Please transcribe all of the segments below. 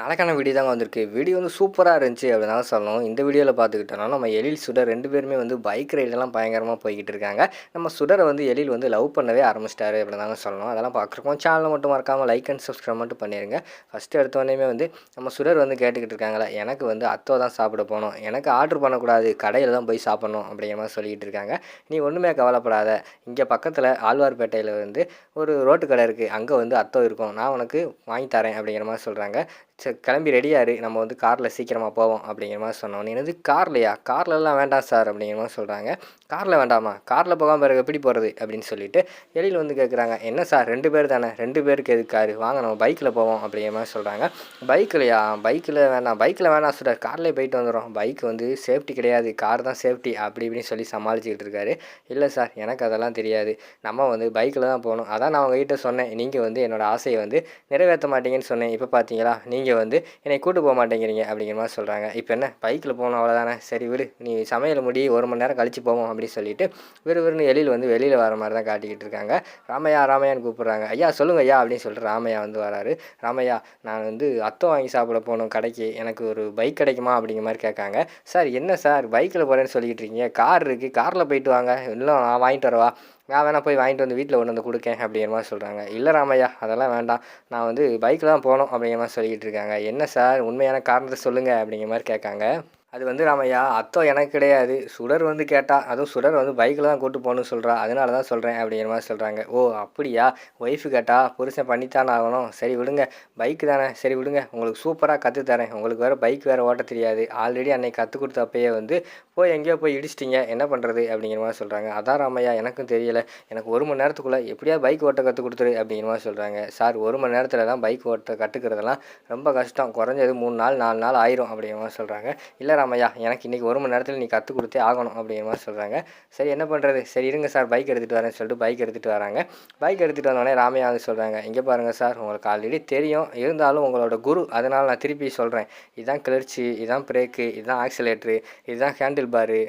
நாளைக்கான வீடியோ தாங்க வந்திருக்கு. வீடியோ வந்து சூப்பராக இருந்துச்சு அப்படின்னு தான் சொல்லணும். இந்த வீடியோவில் பார்த்துக்கிட்டோம்னா நம்ம எழில் சுடர் ரெண்டு பேருமே வந்து பைக் ரைடெல்லாம் பயங்கரமாக போய்கிட்டு இருக்காங்க. நம்ம சுடரை வந்து எழில் வந்து லவ் பண்ணவே ஆரம்பிச்சிட்டாரு அப்படின்னு தாங்க சொல்லணும். அதெல்லாம் பார்க்குறோம் சேனலை மட்டும் மறக்காமல் லைக் அண்ட் சப்ஸ்கிரைப் மட்டும் பண்ணிடுங்க ஃபஸ்ட்டு எடுத்தோடனே வந்து நம்ம சுடர் வந்து கேட்டுக்கிட்டு இருக்காங்களா எனக்கு வந்து அத்தோ தான் சாப்பிட போகணும். எனக்கு ஆர்டர் பண்ணக்கூடாது. கடையில் தான் போய் சாப்பிட்ணும் அப்படிங்கிற மாதிரி சொல்லிக்கிட்டு இருக்காங்க. நீ ஒன்றுமே கவலைப்படாத. இங்கே பக்கத்தில் ஆழ்வார்பேட்டையில் வந்து ஒரு ரோட்டு கடை இருக்குது அங்கே வந்து அத்தோ இருக்கும். நான் உனக்கு வாங்கி தரேன் அப்படிங்கிற மாதிரி சொல்கிறாங்க சரி கிளம்பி ரெடியாரு நம்ம வந்து காரில் சீக்கிரமாக போவோம் அப்படிங்கிற மாதிரி சொன்னோம். நீ என்னது கார்லையா கார்லலாம் வேண்டாம் சார் அப்படிங்கிற மாதிரி சொல்கிறாங்க காரில் வேண்டாமா? காரில் போகாமல் பிறகு எப்படி போகிறது அப்படின்னு சொல்லிட்டு எழில் வந்து கேட்குறாங்க என்ன சார் ரெண்டு பேர் தானே? ரெண்டு பேருக்கு எது காரு வாங்க நம்ம பைக்கில் போவோம் அப்படிங்கிற மாதிரி சொல்கிறாங்க பைக்கிலையா பைக்கில் வேண்டாம். பைக்கில் வேணாம் சார் கார்லேயே போயிட்டு வந்துடும் பைக் வந்து சேஃப்டி கிடையாது. கார் தான் சேஃப்டி அப்படி இப்படின்னு சொல்லி சமாளிச்சுக்கிட்டு இருக்காரு. இல்லை சார் எனக்கு அதெல்லாம் தெரியாது. நம்ம வந்து பைக்கில் தான் போகணும். அதான் நான் உங்ககிட்ட சொன்னேன். நீங்கள் வந்து என்னோடய ஆசையை வந்து நிறைவேற்ற மாட்டீங்கன்னு சொன்னேன். இப்போ பார்த்தீங்களா நீங்கள் வந்து என்னை கூட்டு போக மாட்டேங்கிறீங்க அப்படிங்கிற மாதிரி சொல்கிறாங்க இப்போ என்ன? பைக்கில் போகணும் அவ்வளோதானே சரி விடு. நீ சமையல் முடி ஒரு மணி நேரம் கழிச்சு போவோம் அப்படின்னு சொல்லிட்டு விறுவிறுன்னு எழில் வந்து வெளியில் வர மாதிரி தான் காட்டிக்கிட்டு இருக்காங்க. ராமையா ராமையான்னு கூப்பிட்றாங்க. ஐயா சொல்லுங்க ஐயா அப்படின்னு சொல்லிட்டு ராமையா வந்து வராரு. ராமையா நான் வந்து அத்தம் வாங்கி சாப்பிட போகணும் கடைக்கு. எனக்கு ஒரு பைக் கிடைக்குமா அப்படிங்கிற மாதிரி கேட்காங்க. சார் என்ன சார்? பைக்கில் போகிறேன்னு சொல்லிக்கிட்டு இருக்கீங்க. கார் இருக்குது காரில் போயிட்டு வாங்க. இல்லை நான் வாங்கிட்டு வரவா? நான் வேணால் போய் வாங்கிட்டு வந்து வீட்டில் கொண்டு வந்து கொடுக்கேன் அப்படிங்கிற மாதிரி சொல்கிறாங்க இல்லை ராமையா அதெல்லாம் வேண்டாம். நான் வந்து பைக்கில் தான் போகணும் அப்படிங்கிற மாதிரி சொல்லிக்கிட்டு இருக்காங்க. என்ன சார்? உண்மையான காரணத்தை சொல்லுங்கள் அப்படிங்கிற மாதிரி கேட்காங்க. அது வந்து ராமையா அத்தோ எனக்கு கிடையாது. சுடர் வந்து கேட்டால் அதுவும் சுடர் வந்து பைக்கில் தான் கூட்டு போகணும்னு சொல்கிறா அதனால தான் சொல்கிறேன் அப்படிங்கிற மாதிரி சொல்கிறாங்க ஓ அப்படியா? ஒய்ஃபு கேட்டால் புருஷன் பண்ணித்தானே ஆகணும். சரி விடுங்க. பைக்கு தானே? சரி விடுங்க. உங்களுக்கு சூப்பராக கற்று தரேன். உங்களுக்கு வேறு பைக் வேறு ஓட்ட தெரியாது. ஆல்ரெடி அன்னைக்கு கற்றுக் கொடுத்தப்பயே வந்து போய் எங்கேயோ போய் இடிச்சிட்டிங்க. என்ன பண்ணுறது அப்படிங்கிற மாதிரி சொல்கிறாங்க அதான் ராமையா எனக்கும் தெரியலை. எனக்கு ஒரு மணி நேரத்துக்குள்ளே எப்படியாவது பைக் ஓட்ட கற்றுக் கொடுத்துரு அப்படிங்கிற மாதிரி சொல்கிறாங்க சார் ஒரு மணி நேரத்தில் தான் பைக் ஓட்ட கற்றுக்கிறதெல்லாம் ரொம்ப கஷ்டம். குறைஞ்சது மூணு நாள் நாலு நாள் ஆயிரும் அப்படிங்கிற மாதிரி சொல்கிறாங்க இல்லை ராமையா எனக்கு இன்றைக்கி ஒரு மணி நேரத்தில் நீ கற்றுக் கொடுத்தே ஆகணும் அப்படிங்கிற மாதிரி சொல்கிறாங்க சரி என்ன பண்ணுறது சரி இருங்க சார் பைக் எடுத்துகிட்டு வரேன்னு சொல்லிட்டு பைக் எடுத்துகிட்டு வராங்க. பைக் எடுத்துகிட்டு வந்தோடனே ராமையா வந்து சொல்கிறாங்க இங்கே பாருங்கள் சார் உங்களுக்கு ஆல்ரெடி தெரியும். இருந்தாலும் உங்களோட குரு அதனால் நான் திருப்பி சொல்கிறேன் இதுதான் கிளர்ச்சி இதுதான் பிரேக்கு இதுதான் ஆக்சிலேட்ரு இதுதான் ஹேண்டில் பாரு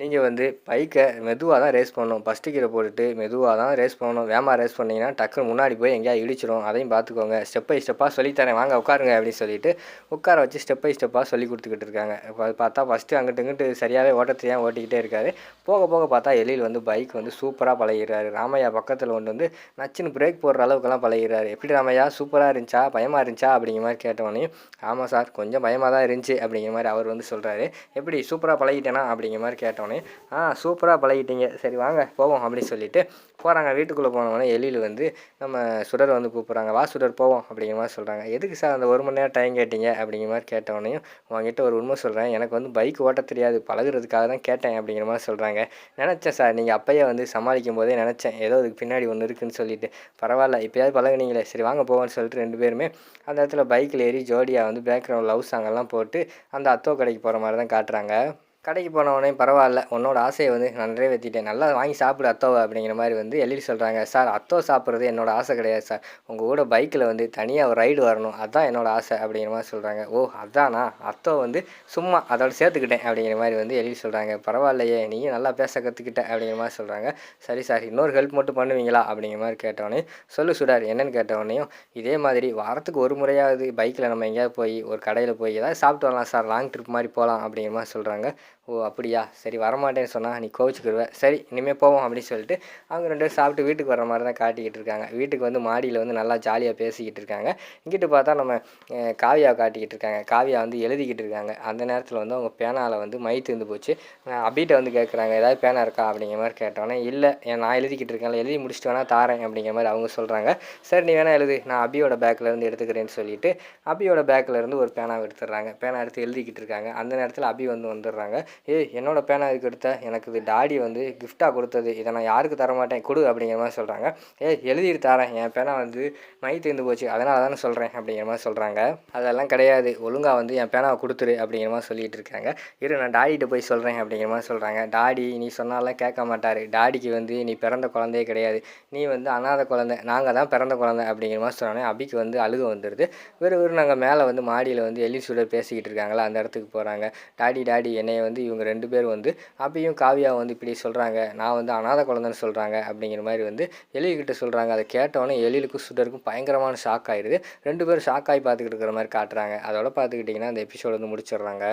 நீங்கள் வந்து பைக்கை மெதுவாக தான் ரேஸ் பண்ணணும். ஃபஸ்ட்டு கீரை போட்டுட்டு மெதுவாக தான் ரேஸ் பண்ணணும். வேகமாக ரேஸ் பண்ணிங்கன்னா டக்குன்னு முன்னாடி போய் எங்கேயா இடிச்சிடும் அதையும் பார்த்துக்கோங்க. ஸ்டெப் பை ஸ்டெப்பாக சொல்லித்தரேன். வாங்க உட்காருங்க அப்படின்னு சொல்லிட்டு உட்கார வச்சு ஸ்டெப் பை ஸ்டெப்பாக சொல்லி கொடுத்துக்கிட்டு இருக்காங்க. பார்த்தா ஃபஸ்ட்டு அங்கிட்டு இங்கிட்டு சரியாகவே ஓட்ட தெரியாமல் ஓட்டிக்கிட்டே இருக்காரு. போக போக பார்த்தா எழில் வந்து பைக் வந்து சூப்பராக பழகிறாரு ராமையா பக்கத்தில் கொண்டு வந்து நச்சுன்னு பிரேக் போடுற அளவுக்குலாம் பழகிறாரு எப்படி ராமையா? சூப்பராக இருந்துச்சா? பயமாக இருந்துச்சா? அப்படிங்கிற மாதிரி கேட்டவொடனே ஆமாம் சார் கொஞ்சம் பயமாக தான் இருந்துச்சு. அப்படிங்கிற மாதிரி அவர் வந்து சொல்கிறாரு எப்படி? சூப்பராக பழகிட்டேனா? அப்படிங்கிற மாதிரி கேட்டோம் பார்த்தோன்னே ஆ சூப்பராக பழகிட்டீங்க. சரி வாங்க போவோம் அப்படின்னு சொல்லிட்டு போகிறாங்க வீட்டுக்குள்ளே போனவொடனே எலியில் வந்து நம்ம சுடர் வந்து கூப்பிட்றாங்க. வா சுடர் போவோம் அப்படிங்கிற மாதிரி சொல்கிறாங்க எதுக்கு சார் அந்த ஒரு மணி நேரம் டைம் கேட்டீங்க? அப்படிங்கிற மாதிரி கேட்டவொடனையும் உங்ககிட்ட ஒரு உண்மை சொல்கிறேன் எனக்கு வந்து பைக் ஓட்ட தெரியாது. பழகுறதுக்காக தான் கேட்டேன் அப்படிங்கிற மாதிரி சொல்கிறாங்க நினச்சேன் சார். நீங்கள் அப்பயே வந்து சமாளிக்கும் போதே நினச்சேன். ஏதோ அதுக்கு பின்னாடி ஒன்று இருக்குன்னு சொல்லிட்டு. பரவாயில்ல. இப்போயாவது பழகுனீங்களே. சரி வாங்க போவோம்னு சொல்லிட்டு ரெண்டு பேருமே அந்த இடத்துல பைக்கில் ஏறி ஜோடியாக வந்து பேக்ரவுண்ட் லவ் சாங்கெல்லாம் போட்டு அந்த அத்தோ கடைக்கு போகிற மாதிரி தான் காட்டுறாங்க. கடைக்கு போனவொடனே பரவாயில்ல உன்னோட ஆசையை வந்து நான் நிறைவேற்றிட்டேன் நல்லா வாங்கி சாப்பிடு அத்தோவை அப்படிங்கிற மாதிரி வந்து எழுதி சொல்கிறாங்க சார் அத்தோ சாப்பிட்றது என்னோட ஆசை கிடையாது சார். உங்கள் கூட பைக்கில் வந்து தனியாக ஒரு ரைடு வரணும். அதுதான் என்னோட ஆசை அப்படிங்கிற மாதிரி சொல்கிறாங்க ஓ அதானா? அத்தோ வந்து சும்மா அதோட சேர்த்துக்கிட்டேன் அப்படிங்கிற மாதிரி வந்து எழில் சொல்கிறாங்க பரவாயில்லையே நீயும் நல்லா பேச கற்றுக்கிட்ட அப்படிங்கிற மாதிரி சொல்கிறாங்க சரி சார் இன்னொரு ஹெல்ப் மட்டும் பண்ணுவீங்களா? அப்படிங்கிற மாதிரி கேட்டவொடனே சொல்லு சுடார் என்னன்னு கேட்டவொடனையும் இதே மாதிரி வாரத்துக்கு ஒரு முறையாவது பைக்கில் நம்ம எங்கேயாவது போய் ஒரு கடையில் போய் ஏதாவது சாப்பிட்டு வரலாம் சார். லாங் ட்ரிப் மாதிரி போகலாம் அப்படிங்கிற மாதிரி சொல்கிறாங்க ஓ அப்படியா? சரி வரமாட்டேன்னு சொன்னால் நீ கோவிச்சுக்கிடுவேன் சரி இனிமேல் போவோம் அப்படின்னு சொல்லிட்டு அவங்க ரெண்டு பேரும் சாப்பிட்டு வீட்டுக்கு வர மாதிரி தான் காட்டிக்கிட்டு இருக்காங்க. வீட்டுக்கு வந்து மாடியில் வந்து நல்லா ஜாலியாக பேசிக்கிட்டு இருக்காங்க. இங்கிட்டு பார்த்தா நம்ம காவியா காவியாவை காட்டிக்கிட்டு இருக்காங்க. காவியா வந்து எழுதிக்கிட்டு இருக்காங்க. அந்த நேரத்தில் வந்து அவங்க பேனாவில் வந்து மை தீர்ந்து போச்சு. அபிகிட்ட வந்து கேட்குறாங்க ஏதாவது பேனா இருக்கா? அப்படிங்கிற மாதிரி கேட்டோன்னே இல்லை ஏன் நான் எழுதிக்கிட்டு இருக்கேன்ல. எழுதி முடிச்சுட்டு வேணால் தாரேன். அப்படிங்கிற மாதிரி அவங்க சொல்கிறாங்க சரி நீ வேணால் எழுது. நான் அபியோட பேக்கில் இருந்து எடுத்துக்கிறேன்னு சொல்லிட்டு அபியோட பேக்கில் இருந்து ஒரு பேனாவை எடுத்துடுறாங்க. பேனா எடுத்து எழுதிக்கிட்டு இருக்காங்க. அந்த நேரத்தில் அபி வந்து வந்துடுறாங்க. ஏய் என்னோட பேனா இதுக்கு எடுத்த? எனக்கு இது டாடி வந்து கிஃப்டாக கொடுத்தது. இதை நான் யாருக்கு தர மாட்டேன் கொடு அப்படிங்கிற மாதிரி சொல்கிறாங்க ஏய் எழுதிட்டு தரேன். என் பேனா வந்து மை தீர்ந்து போச்சு. அதனால தானே சொல்கிறேன் அப்படிங்கிற மாதிரி சொல்கிறாங்க அதெல்லாம் கிடையாது. ஒழுங்காக வந்து என் பேனாவை கொடுத்துரு அப்படிங்கிற மாதிரி சொல்லிட்டு இருக்காங்க. இரு நான் டாடிகிட்ட போய் சொல்கிறேன் அப்படிங்கிற மாதிரி சொல்கிறாங்க டாடி நீ சொன்னாலாம் கேட்க மாட்டார். டாடிக்கு வந்து நீ பிறந்த குழந்தையே கிடையாது. நீ வந்து அனாத குழந்தை. நாங்கள் தான் பிறந்த குழந்தை அப்படிங்கிற மாதிரி சொன்னோன்னே அபிக்கு வந்து அழுக வந்துடுது வெறும் வெறும் நாங்கள் மேலே வந்து மாடியில் வந்து எலி சுடர் பேசிக்கிட்டு இருக்காங்களா? அந்த இடத்துக்கு போகிறாங்க டாடி டாடி என்னை வந்து வந்து இவங்க ரெண்டு பேர் வந்து அப்பயும் காவியா வந்து இப்படி சொல்கிறாங்க நான் வந்து அனாதை குழந்தைன்னு சொல்கிறாங்க அப்படிங்கிற மாதிரி வந்து எலிகிட்ட சொல்கிறாங்க அதை கேட்டவொடனே எலிலுக்கும் சுடருக்கும் பயங்கரமான ஷாக் ஆகிடுது ரெண்டு பேரும் ஷாக் ஆகி பார்த்துக்கிட்டு இருக்கிற மாதிரி காட்டுறாங்க. அதோட பார்த்துக்கிட்டிங்கன்னா அந்த எபிசோடு வந்து முடிச்சிடுறாங்க.